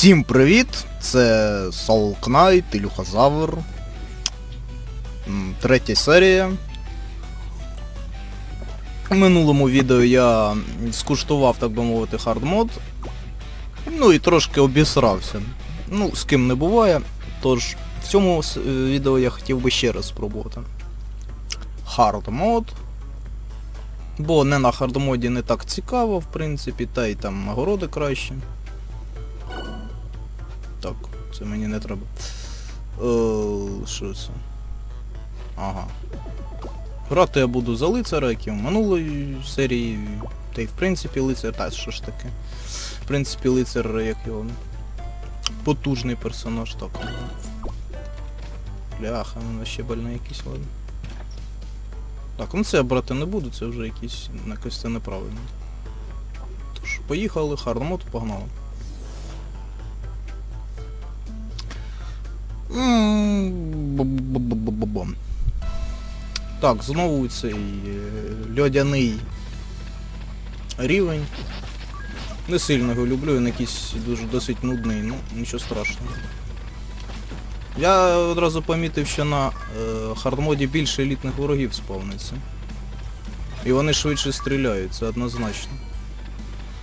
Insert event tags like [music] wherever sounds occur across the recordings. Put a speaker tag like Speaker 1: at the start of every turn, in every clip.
Speaker 1: Всім привіт! Це Soul Knight, Ілюхазавр. М, Третя серія. У минулому відео я скуштував, так би мовити, хардмод. Ну і трошки обісрався. Ну, з ким не буває. Тож, в цьому е, відео я хотів би ще раз спробувати. Хардмод. Бо не на хардмоді не так цікаво, в принципі, та й там нагороди краще. Так, це мені не треба. Е, що це? Ага. Грати я буду за лицара, як і в минулої серії. Та й в принципі лицар, та що ж таке. В принципі, лицар, як його. Потужний персонаж, так. Бляха, він ще больний якийсь, ладно. Так, ну це я брати не буду, це вже якісь якось це неправильно. Тож, поїхали, хардмод, погнали. Так, знову цей е, льодяний рівень. Не сильно його люблю, він якийсь дуже досить нудний, ну нічого страшного. Я одразу помітив, що на е, хардмоді більше елітних ворогів спавниться. І вони швидше стріляють, це однозначно.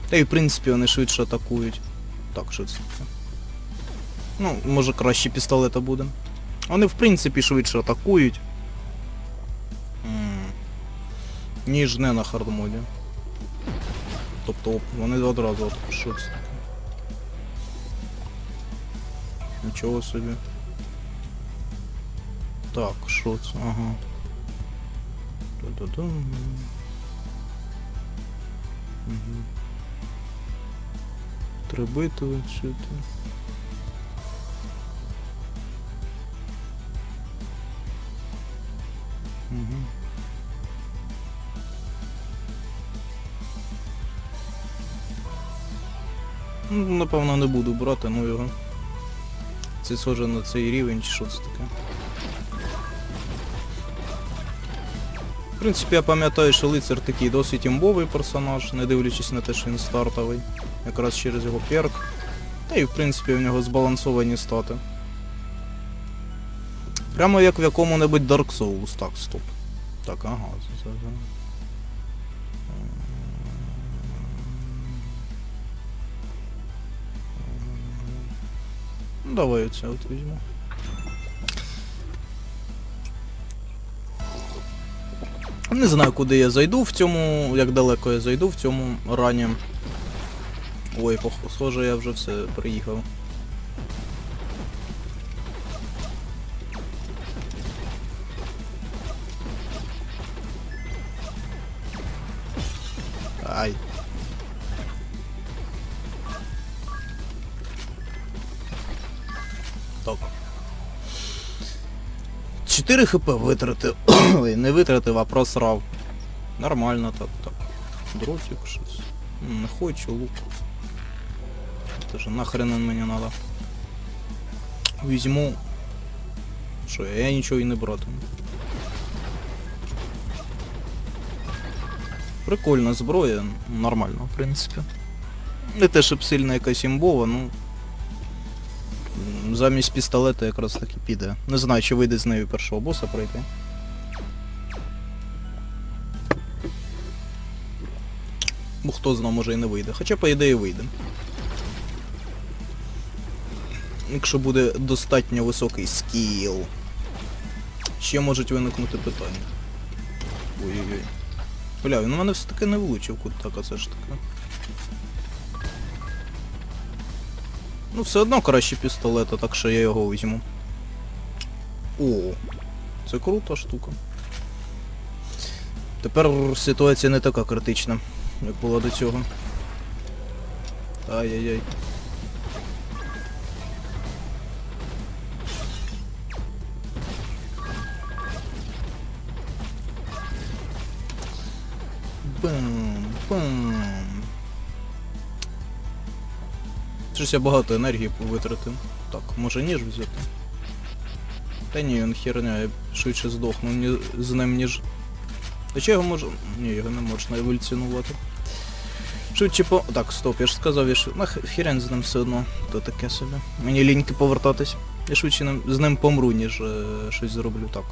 Speaker 1: Та й в принципі вони швидше атакують. Так, що це? Ну, може краще пістолета буде. Вони в принципі швидше атакують. Ніж не на хардмоді. Тобто вони одразу от? Нічого собі. Так, що це? Ага. Ту-ду-дум. Мгм. Трибитове чи то. Ну, напевно, не буду брати, ну його. Це схоже на цей рівень, чи що це таке. В принципі, я пам'ятаю, що лицар такий досить імбовий персонаж, не дивлячись на те, що він стартовий. Якраз через його перк. Та і в принципі в нього збалансовані стати. Прямо як в якому-небудь Dark Souls. Так, стоп. Так, ага. це- оце от візьму. Не знаю, куди я зайду в цьому, як далеко я зайду в цьому рані. Ой, схоже, я вже все приїхав. 4 хп витратив. [clears throat] Ой, не витратив, а просрав. Нормально так, так. Дротик щось. Не хочу лук. Це ж нахрен мені надо. Візьму. Що, я нічого і не братиму. Прикольна зброя, нормально, в принципі. Не те, щоб сильно якась імбова, ну. Замість пістолета якраз таки піде. Не знаю, чи вийде з нею першого боса пройти. Бо хто знає, може і не вийде. Хоча по ідеї вийде. Якщо буде достатньо високий скіл. Ще можуть виникнути питання. Ой-ой-ой. Бля, він у мене все-таки не влучив, куди так, а це ж таке. Ну, все одно краще пістолета, так що я його візьму. О, це крута штука. Тепер ситуація не така критична, як була до цього. Ай-яй-яй. Я багато енергії витратив. Так, може ніж взяти? Та ні, він херня, я швидше здохну ні, з ним, ніж. Хоча його можна... Ні, його не можна еволюціонувати. Швидше по. Так, стоп, я ж сказав, я ж. Нах хірен з ним все одно. То таке собі. Мені ліньки повертатись. Я швидше з ним помру, ніж е, щось зроблю так.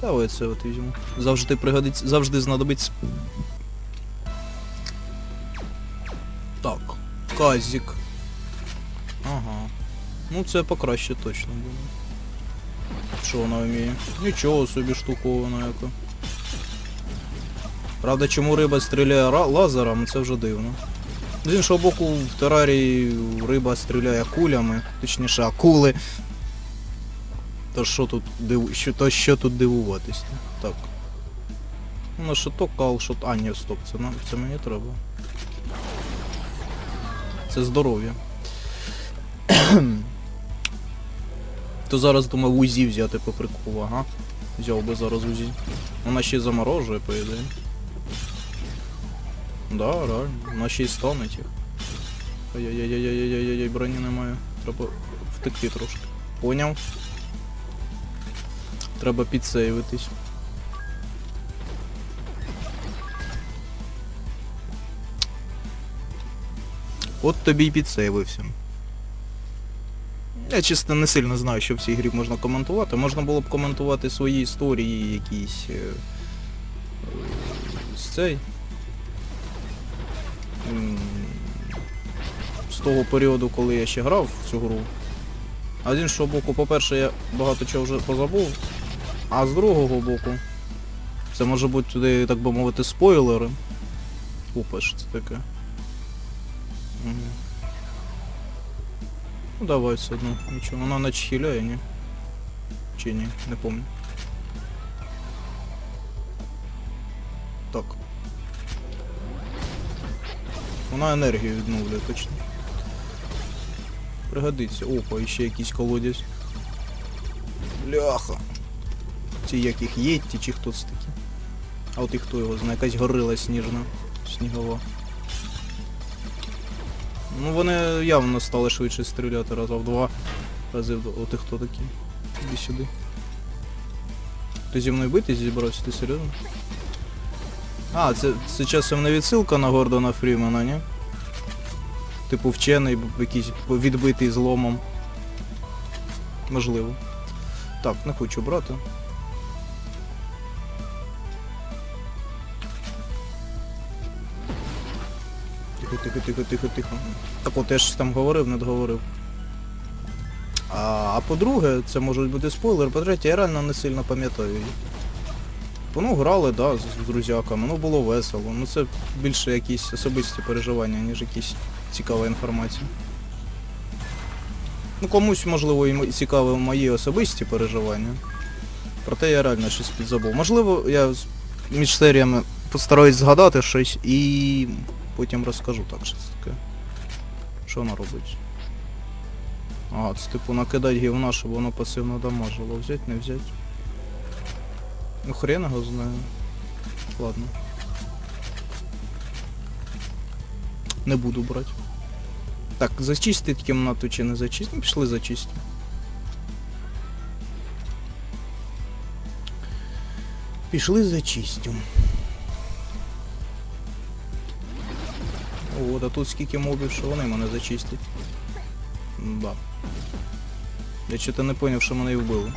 Speaker 1: Давай це от візьму. Завжди пригодиться, завжди знадобиться. Казік. Ага. Ну це покраще точно буде. Що вона вміє? Нічого собі штукована яка. Правда, чому риба стріляє лазером, це вже дивно. З іншого боку, в терарії риба стріляє кулями, точніше акули. То що тут диву... що, то що тут дивуватись? Так. Ну, на шаток, кал, шот. А, ні, стоп, це, це мені треба. Це здоров'я. [clears throat] То зараз думав УЗІ взяти по приколу, ага. Взяв би зараз УЗІ. Вона ще й заморожує, по ідеї. Да, реально. Вона ще й стануть їх. Ай-яй-яй-яй-яй-яй-яй, броні немає. Треба втекти трошки. Поняв? Треба підсейвитись. От тобі й підсейвився. Я чесно не сильно знаю, що в цій грі можна коментувати. Можна було б коментувати свої історії якісь. е, З цей. З того періоду, коли я ще грав в цю гру. А з іншого боку, по-перше, я багато чого вже позабув. А з другого боку, це може бути туди, так би мовити, спойлери. Що це таке? Ну давай все одно, нічого. Вона наче хиляє, ні? Чи ні? Не помню. Так. Вона енергію відновлює, точно. Пригодиться. Опа, і ще якийсь колодязь. Бляха. Ці яких єтті чи хто це такі. А от і хто його знає, якась горила сніжна, снігова. Ну вони явно стали швидше стріляти раза в два рази в і хто такі. Іди сюди. Ти зі мною битись зібрався, ти серйозно? А, це, це часом не відсилка на Гордона Фрімена, ні? Типу вчений, якийсь відбитий зломом. Можливо. Так, не хочу брати. Тихо, тихо, тихо, тихо. Так от я ж там говорив, не договорив. А, а по-друге, це може бути спойлер, по-третє, я реально не сильно пам'ятаю її. Ну, грали, да, з друзяками, ну було весело. Ну це більше якісь особисті переживання, ніж якісь цікава інформація. Ну комусь, можливо, і цікаві мої особисті переживання. Проте я реально щось підзабув. Можливо, я між серіями постараюсь згадати щось і потім розкажу так, що це таке. Що вона робить? А, це типу накидать гівна, щоб воно пасивно дамажило. Взять, не взять. Ну хрен його знає. Ладно. Не буду брати. Так, зачистить кімнату чи не зачистить? Ну, пішли зачистимо. Пішли зачистимо. От, а тут скільки мобів, що вони мене зачистять. Да. Я чого не поняв, що мене і вбили.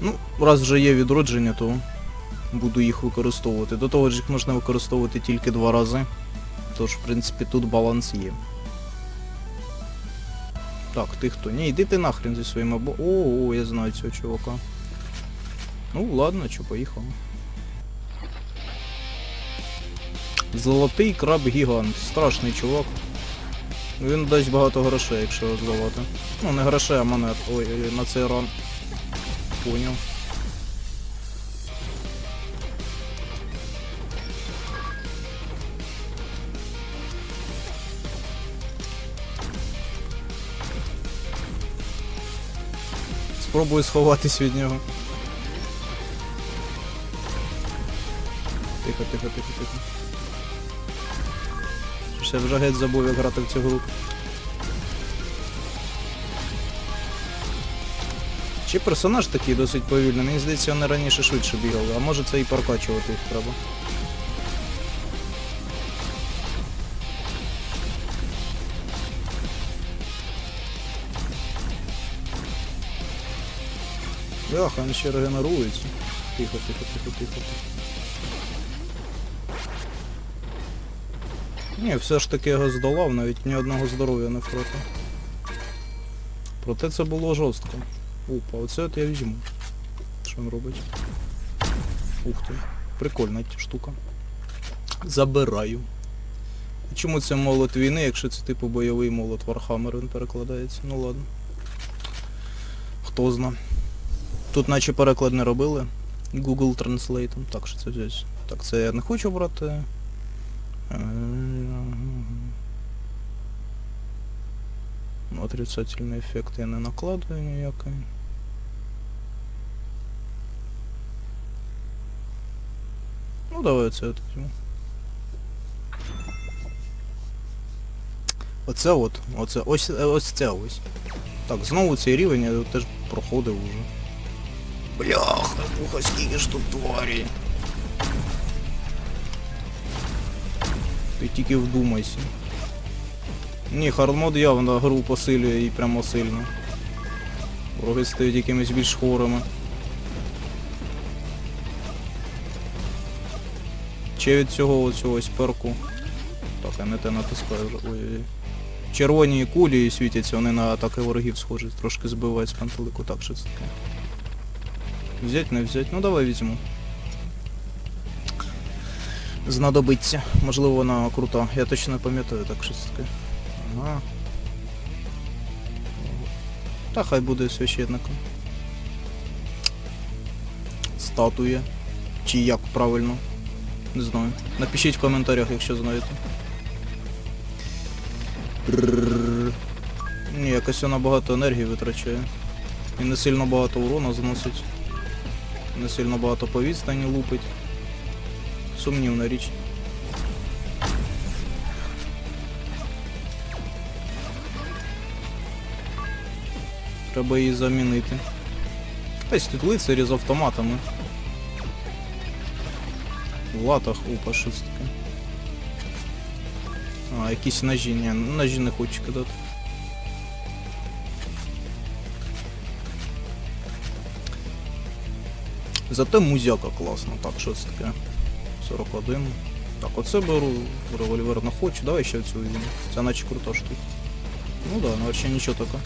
Speaker 1: Ну, раз вже є відродження, то буду їх використовувати. До того ж їх можна використовувати тільки два рази. Тож, в принципі, тут баланс є. Так, ти хто? Ні, йди ти нахрен зі своїми або... О, о, я знаю цього чувака. Ну, ладно, що, поїхав. Золотий краб гігант. Страшний чувак. Він дасть багато грошей, якщо його здавати. Ну, не грошей, а монет. Ой, на цей ран. Понял. Спробую сховатись від нього. Тихо, тихо, тихо, тихо. Ще вже геть забув, грати в цю гру. Чи персонаж такий досить повільний, мені здається, вони раніше швидше бігали, а може це і прокачувати їх треба. Бляха, він ще регенерується. Тихо, тихо, тихо, тихо, тихо. Ні, все ж таки його здолав, навіть ні одного здоров'я не втратив. Проте це було жорстко. Опа, оце от я візьму. Що він робить? Ух ти. Прикольна штука. Забираю. Чому це молот війни, якщо це типу бойовий молот Вархаммер він перекладається? Ну ладно. Хто зна. Тут наче переклад не робили. Google Translate. Так що це взяти. Так, це я не хочу брати. Е, Ну, Отрицательный эффект я не накладываю ніякий. Ну давай це от візьму. Оце от, оце, ось, е, ось це ось. Так, знову цей рівень я теж проходив уже. Бляха, уха, скільки ж тут тварі. Ти тільки вдумайся. Ні, хардмод явно гру посилює і прямо сильно. Вороги стають якимись більш хворими. Чи від цього оцього ось перку. Так, я не те натискаю вже. Ой-ой-ой. Червоні кулі світяться, вони на атаки ворогів схожі, трошки збивають з пантелику, так що це таке. Взять, не взять. Ну давай візьму. Знадобиться. Можливо вона крута. Я точно не пам'ятаю, так що це таке. Ага. Та хай буде священником. Статуя. Чи як правильно. Не знаю. Напишіть в коментарях, якщо знаєте. Ні, якось вона багато енергії витрачає. І не сильно багато урона зносить. Не сильно багато по відстані лупить. Сумнівна річ. Треба її замінити. Ось тут лицарі з автоматами. В латах, опа, що таке. А, якісь ножі, ні, ножі не хочу кидати. Зате музяка класна, так, що це таке? 41. Так, оце беру, револьвер не хочу, давай ще цю візьму. Це наче крута штука. Ну да, ну вообще нічого таке.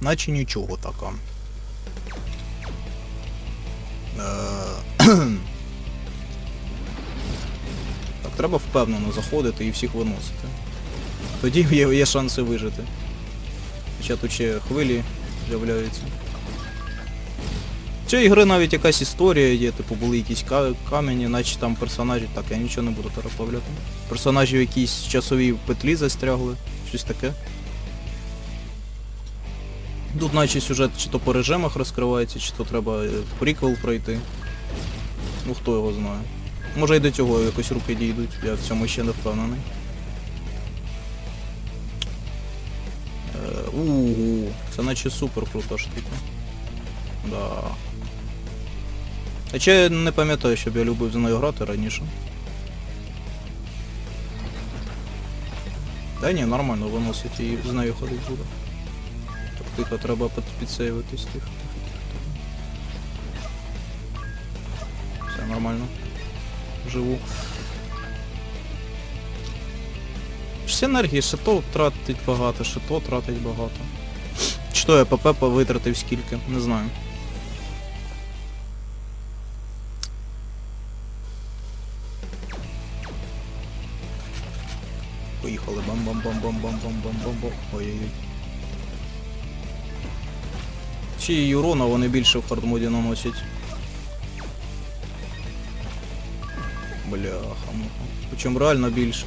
Speaker 1: Наче нічого така. Треба впевнено заходити і всіх виносити. Тоді є, є шанси вижити. Хоча тут ще хвилі з'являються. Цієї ігри навіть якась історія є, типу були якісь камені, наче там персонажі, так, я нічого не буду переплавляти. Персонажі в якійсь часовій петлі застрягли, щось таке. Тут наче сюжет чи то по режимах розкривається, чи то треба е, приквел пройти. Ну хто його знає. Може і до цього якось руки дійдуть, я в цьому ще не впевнений. Е, Угу, це наче супер крута штука. Да. Хоча я не пам'ятаю, щоб я любив з нею грати раніше. Та ні, нормально виносить і з нею ходить буде. Так тихо, треба під- підсейвитись, тихо. Все нормально. Живу. Ж енергії, ще то тратить багато, ще то тратить багато. Чи то я ПП витратив скільки, не знаю. Поїхали бам-бам-бам-бам-бам-бам-бам-бам. Ой-ой-ой. Чи урона вони більше в хардмоді наносять. Бляха, муха. Причому реально більше.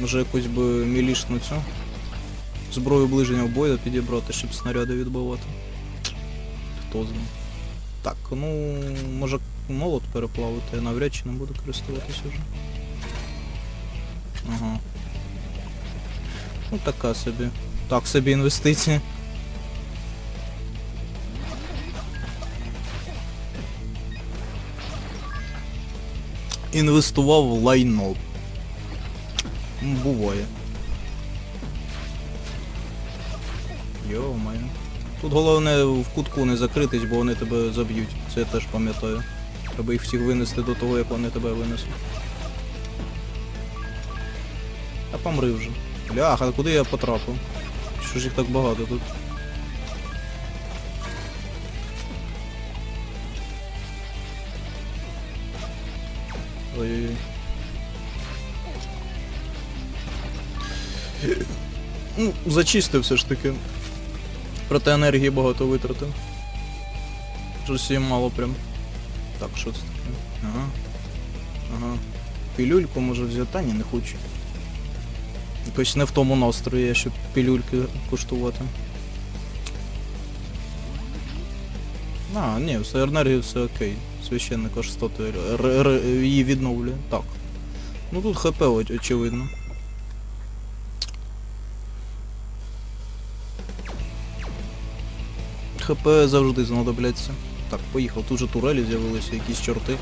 Speaker 1: Може якусь би мілішну цю зброю ближнього бою підібрати, щоб снаряди відбивати. Хто знає. Так, ну може молот переплавити, я навряд чи не буду користуватися вже. Ага. Ну така собі. Так собі інвестиція. Інвестував в лайно. Буває. Йо-моє. Тут головне в кутку не закритись, бо вони тебе заб'ють. Це я теж пам'ятаю. Треба їх всіх винести до того, як вони тебе винесуть. А помри вже. Бляха, куди я потрапив? Що ж їх так багато тут? Зачистив все ж таки. Проте енергії багато витратив. Щось їм мало прям. Так, що це таке? Ага. Ага. Пілюльку може взяти, та ні, не хочу. Якось не в тому настрої, я, щоб пілюльки куштувати. А, ні, все енергію все окей. Священник аж 100 р- р- р- її відновлює. Так. Ну тут ХП очевидно. ХП завжди знадобляться. Так, поїхав. Тут же турелі з'явилися, якісь чорти.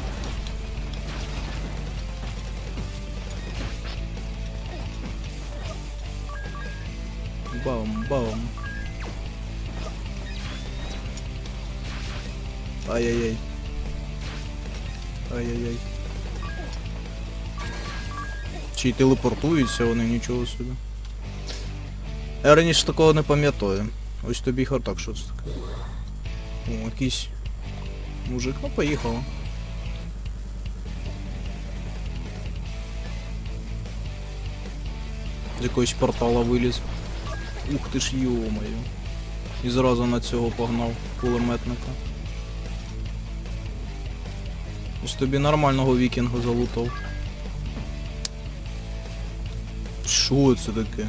Speaker 1: Бам, бам. Ай-яй-яй. Ай-яй-яй. Чи телепортуються вони, нічого собі. Я раніше такого не пам'ятаю. Ось тобі хар так, що це таке. О, якийсь мужик, ну поїхав. З якогось портала виліз. Ух ти ж йо-моє. І зразу на цього погнав кулеметника. Ось тобі нормального вікінга залутав. Що це таке?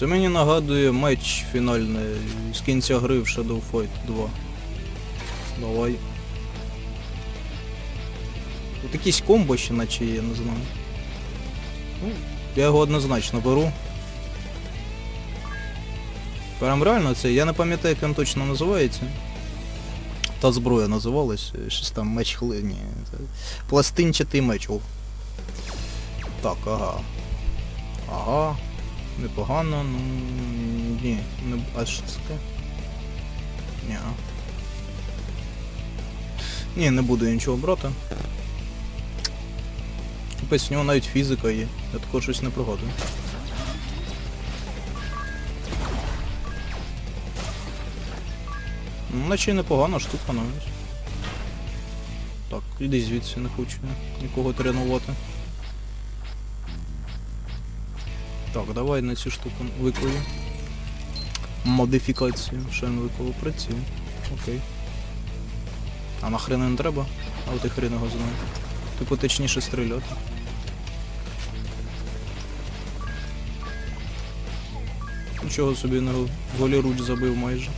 Speaker 1: Це мені нагадує меч фінальний з кінця гри в Shadow Fight 2. Давай. Тут якісь комбо ще наче є, не знаю. Ну, я його однозначно беру. Прям реально це, я не пам'ятаю, як він точно називається. Та зброя називалась, е, щось там меч хли... Ні, це... Пластинчатий меч. О. Так, ага. Ага. Непогано, ну. Ні, не. А що це таке? Ні. Ні, не буду я нічого брати. Капець, в нього навіть фізика є. Я такого щось не пригадую. Ну, наче непогана штука навіть. Так, іди звідси, не хочу нікого тренувати. Так, давай на цю штуку виклою. Модифікацію. Ще не виклав працює. Окей. А нахрена не треба? А от і хрен його знає. Типу точніше стріляти. Нічого собі на голіруч забив майже.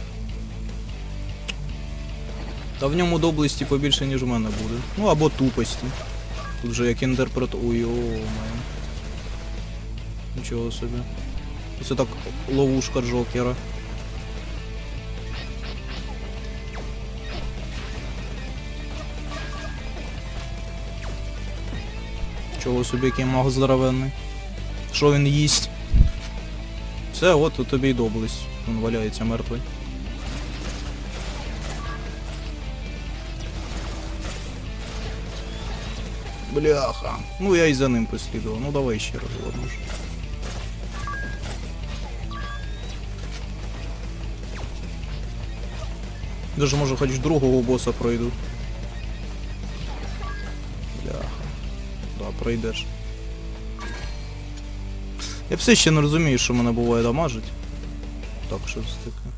Speaker 1: Та в ньому доблесті побільше, ніж у мене буде. Ну або тупості. Тут вже як інтерпрет. Ой, о, моє. Нічого собі. Це так ловушка Джокера. Чого собі який маг здоровенний. Що він їсть? Все, от у тобі й доблесть. Він валяється мертвий. Бляха. Ну я і за ним послідував. Ну давай ще раз, ладно ж. Даже може хоч другого боса пройду. Бляха. Да, пройдеш. Я все ще не розумію, що мене буває дамажить. Так, що це таке?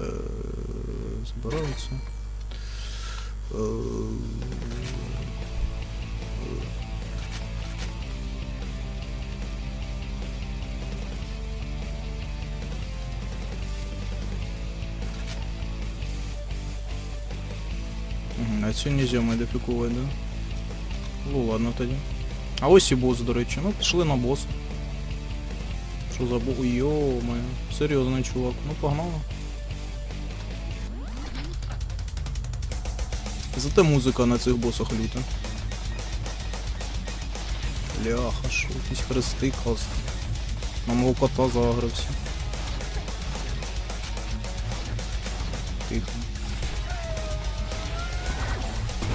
Speaker 1: Е, Збирається. Е, А, цю нельзя да? Ну ладно тоді. А ось і бос, до речі. Ну, пішли на бос. Що за бо... Йо-моє. Серйозний чувак. Ну погнали. Зате музика на цих босах люта. Ляха, що якісь хрести клас. На мого кота загрився.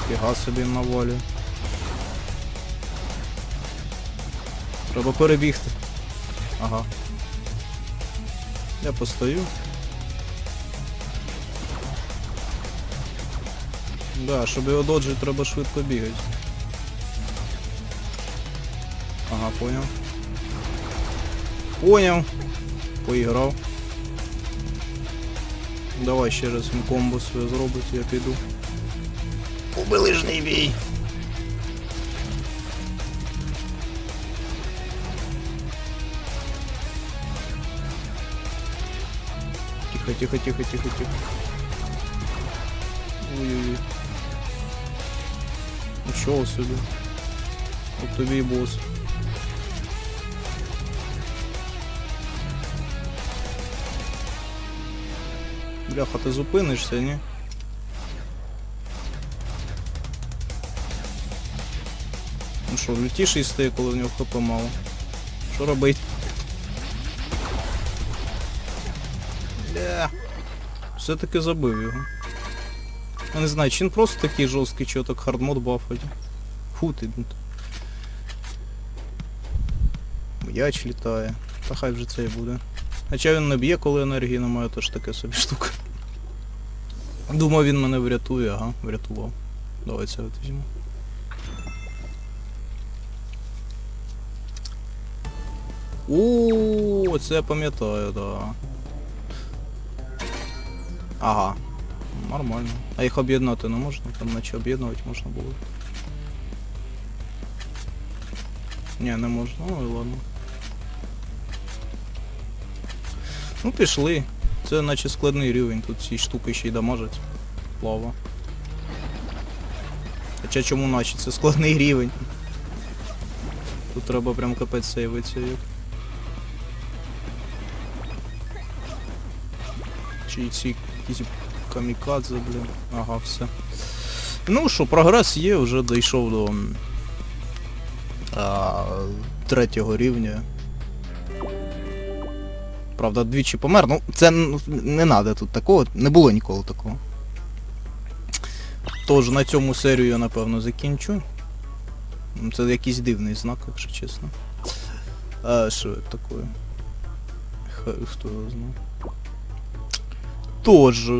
Speaker 1: Фіга собі навалює. Треба перебігти. Ага. Я постою. Да, щоб його доджити, треба швидко бігати. Ага, поняв. Поняв. Поіграв. Давай ще раз комбо своє зробить, я піду. Убилижний бій. Тихо, тихо, тихо, тихо, тихо. Ой-ой-ой. Нічого собі. От тобі і бос. Бляха, ти зупинишся, ні? Що, лютіший стає, коли в нього хп мало. Що робить? Бля. Все-таки забив його. Я не знаю, чи він просто такий жорсткий, чи так хардмод бафать. Фу ти. ну. М'яч літає. Та хай вже це і буде. Хоча він не б'є, коли енергії немає, то ж таке собі штука. Думав він мене врятує, ага, врятував. Давай це візьму. О, це я пам'ятаю, да. Ага. Нормально. А їх об'єднати не можна? Там наче об'єднувати можна було. Ні, не можна, ну і ладно. Ну пішли. Це наче складний рівень, тут ці штуки ще й дамажать. Плава. Хоча чому наче це складний рівень. Тут треба прям капець сейвитися як. Чи ці якісь камікадзе, блін. Ага, все. Ну що, прогрес є, вже дійшов до а, третього рівня. Правда, двічі помер. Ну, це не треба тут такого, не було ніколи такого. Тож на цьому серію я напевно закінчу. Це якийсь дивний знак, якщо чесно. А, що це таке? Хто знає? Тож.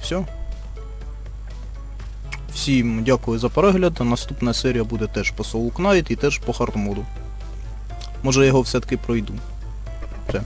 Speaker 1: Все. Всім дякую за перегляд. Наступна серія буде теж по Soul Knight і теж по хардмоду. Може я його все-таки пройду. Все.